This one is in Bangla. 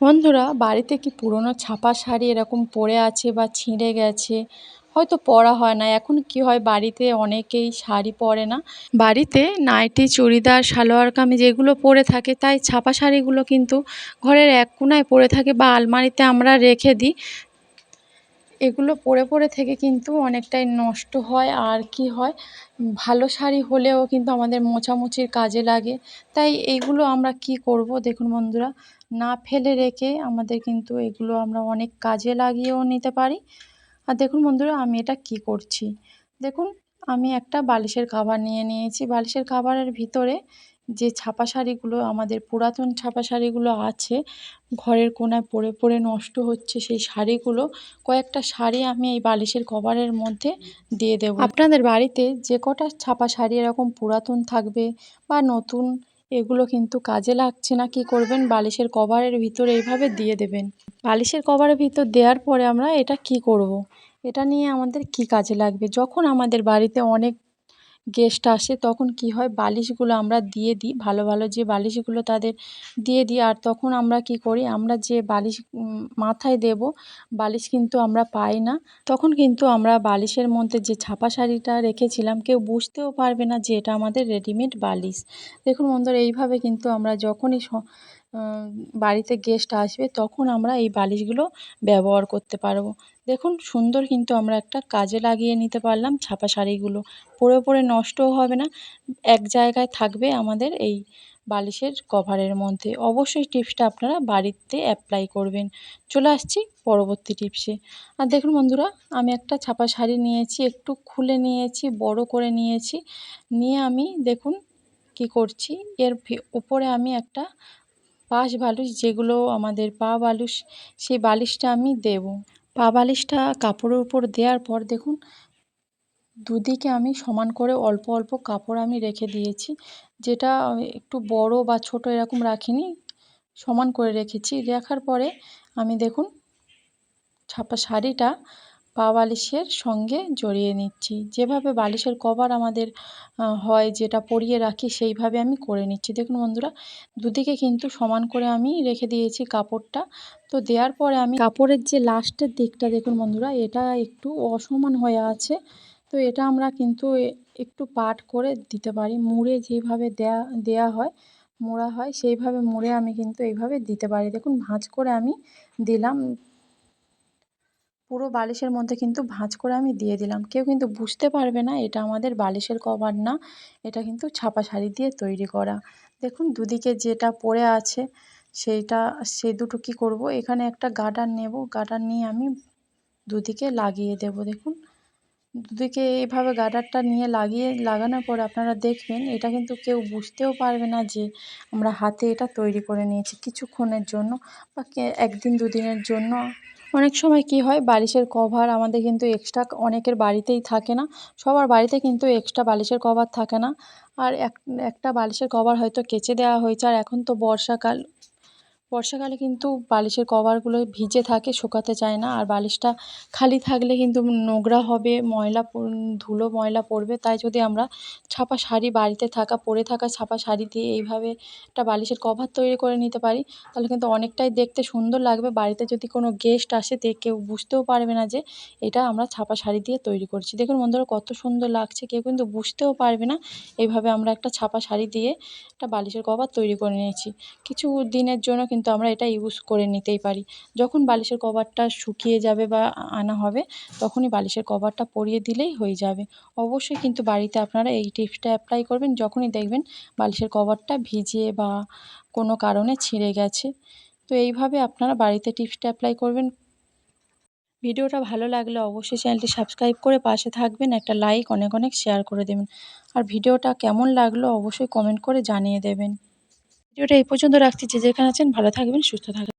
বন্ধুরা, বাড়িতে কি পুরনো ছাপা শাড়ি এরকম পরে আছে বা ছিঁড়ে গেছে? হয়তো পরা হয় না। এখন কি হয়, বাড়িতে অনেকেই শাড়ি পরে না। বাড়িতে নাইটি, চুড়িদার, সালোয়ার কামিজ এগুলো পরে থাকে। তাই ছাপা শাড়িগুলো কিন্তু ঘরের এক কোনায় পরে থাকে বা আলমারিতে আমরা রেখে দিই। এগুলো পরে পরে থেকে কিন্তু অনেকটাই নষ্ট হয়। আর কি হয়? ভালো শাড়ি হলেও কিন্তু আমাদের মোছামুছির কাজে লাগে। তাই এইগুলো আমরা কি করব দেখুন বন্ধুরা? না ফেলে রেখে আমাদের কিন্তু এগুলো আমরা অনেক কাজে লাগিয়েও নিতে পারি। আর দেখুন বন্ধুরা, আমি এটা কি করছি? দেখুন, আমি একটা বালিশের কাভার নিয়ে নিয়েছি। বালিশের কাভারের ভিতরে যে ছাপা শাড়িগুলো, আমাদের পুরাতন ছাপা শাড়িগুলো আছে, ঘরের কোনায় পড়ে পড়ে নষ্ট হচ্ছে সেই শাড়িগুলো, কয়েকটা শাড়ি আমি এই বালিশের কভারের মধ্যে দিয়ে দেবো। আপনাদের বাড়িতে যে কটা ছাপা শাড়ি এরকম পুরাতন থাকবে বা নতুন, এগুলো কিন্তু কাজে লাগছে না, কি করবেন? বালিশের কভারের ভিতর এইভাবে দিয়ে দেবেন। বালিশের কভারের ভিতর দেওয়ার পরে আমরা এটা কি করব। এটা নিয়ে আমাদের কি কাজে লাগবে? যখন আমাদের বাড়িতে অনেক গেস্ট আসে, তখন কি হয় বালিশগুলো আমরা দিয়ে দিই, ভালো ভালো যে বালিশগুলো তাদের দিয়ে দিই। আর তখন আমরা কি করি, আমরা যে বালিশ মাথায় দেব, বালিশ কিন্তু আমরা পাই না। তখন কিন্তু আমরা বালিশের মধ্যে যে ছাপা শাড়িটা রেখেছিলাম, কেউ বুঝতেও পারবে না যে এটা আমাদের রেডিমেড বালিশ। দেখুন বন্ধুরা, এইভাবে কিন্তু আমরা যখনই বাড়িতে গেস্ট আসবে, তখন আমরা এই বালিশগুলো ব্যবহার করতে পারব। দেখুন, সুন্দর কিন্তু আমরা একটা কাজে লাগিয়ে নিতে পারলাম ছাপা শাড়িগুলো। পরে পরে নষ্টও হবে না, এক জায়গায় থাকবে আমাদের এই বালিশের কভারের মধ্যে। অবশ্যই টিপসটা আপনারা বাড়িতে অ্যাপ্লাই করবেন। চলে আসছি পরবর্তী টিপসে। আর দেখুন বন্ধুরা, আমি একটা ছাপা শাড়ি নিয়েছি, একটু খুলে নিয়েছি, বড় করে নিয়েছি। নিয়ে আমি দেখুন কি করছি, এর উপরে আমি একটা পাশ বালিশ যেগুলো আমাদের পা বালিশ, সেই বালিশটা আমি দেব। পা বালিশটা কাপড়ের উপর দেওয়ার পর দেখুন, দুদিকে আমি সমান করে অল্প অল্প কাপড় আমি রেখে দিয়েছি, যেটা একটু বড় বা ছোট এরকম রাখিনি, সমান করে রেখেছি। রাখার পরে আমি দেখুন, ছাপা শাড়িটা পা বালিশের সঙ্গে জড়িয়ে নিচ্ছি। যেভাবে বালিশের কভার আমাদের হয়, যেটা পরিয়ে রাখি, সেইভাবে আমি করে নিচ্ছি। দেখুন বন্ধুরা, দুদিকে কিন্তু সমান করে আমি রেখে দিয়েছি কাপড়টা। তো দেওয়ার পরে আমি কাপড়ের যে লাস্টের দিকটা, দেখুন বন্ধুরা, এটা একটু অসমান হয়ে আছে। তো এটা আমরা কিন্তু একটু পাট করে দিতে পারি। মুড়ে যেভাবে দেয়া দেয়া হয়, মোড়া হয়, সেইভাবে মুড়ে আমি কিন্তু এইভাবে দিতে পারি। দেখুন, ভাঁজ করে আমি দিলাম। পুরো বালিশের মধ্যে কিন্তু ভাঁজ করে আমি দিয়ে দিলাম। কেউ কিন্তু বুঝতে পারবে না এটা আমাদের বালিশের কভার না, এটা কিন্তু ছাপা শাড়ি দিয়ে তৈরি করা। দেখুন, দুদিকে যেটা পড়ে আছে সেইটা সে দুটো কী করব? এখানে একটা গার্ডার নেব, গার্ডার নিয়ে আমি দুদিকে লাগিয়ে দেব, দেখুন। দুদিকে এইভাবে গার্ডারটা নিয়ে লাগিয়ে লাগানোর পর আপনারা দেখবেন, এটা কিন্তু কেউ বুঝতেও পারবে না যে আমরা হাতে এটা তৈরি করে নিয়েছি কিছুক্ষণের জন্য বা একদিন দুদিনের জন্য। অনেক সময় কি হয়, বালিশের কভার আমাদের কিন্তু এক্সট্রা অনেকের বাড়িতেই থাকে না, সবার বাড়িতে কিন্তু এক্সট্রা বালিশের কভার থাকে না। আর এক, একটা বালিশের কভার হয়তো কেচে দেওয়া হয়েছে, আর এখন তো বর্ষাকাল। বর্ষাকালে কিন্তু বালিশের কভারগুলো ভিজে থাকে, শুকাতে চায় না। আর বালিশটা খালি থাকলে কিন্তু নোংরা হবে, ময়লা ধুলো ময়লা পড়বে। তাই যদি আমরা ছাপা শাড়ি বাড়িতে থাকা, পরে থাকা ছাপা শাড়ি দিয়ে এইভাবে একটা বালিশের কভার তৈরি করে নিতে পারি, তাহলে কিন্তু অনেকটাই দেখতে সুন্দর লাগবে। বাড়িতে যদি কোনো গেস্ট আসে, তে কেউ বুঝতেও পারবে না যে এটা আমরা ছাপা শাড়ি দিয়ে তৈরি করছি। দেখুন বন্ধুরা, কত সুন্দর লাগছে। কেউ কিন্তু বুঝতেও পারবে না এইভাবে আমরা একটা ছাপা শাড়ি দিয়ে একটা বালিশের কভার তৈরি করে নিয়েছি। কিছু দিনের জন্য কিন্তু আমরা এটা ইউজ করে নিতেই পারি। যখন বালিশের কভারটা শুকিয়ে যাবে বা আনা হবে, তখনই বালিশের কভারটা পরিয়ে দিলেই হয়ে যাবে। অবশ্যই কিন্তু বাড়িতে আপনারা এই টিপসটা অ্যাপ্লাই করবেন, যখনই দেখবেন বালিশের কভারটা ভিজে বা কোনো কারণে ছিঁড়ে গেছে। তো এইভাবে আপনারা বাড়িতে টিপসটা অ্যাপ্লাই করবেন। ভিডিওটা ভালো লাগলে অবশ্যই চ্যানেলটি সাবস্ক্রাইব করে পাশে থাকবেন, একটা লাইক অনেক অনেক শেয়ার করে দেবেন। আর ভিডিওটা কেমন লাগল অবশ্যই কমেন্ট করে জানিয়ে দেবেন। ভিডিওটা এই পর্যন্ত রাখছি। যে যেখানে আছেন ভালো থাকবেন সুস্থ থাকবেন।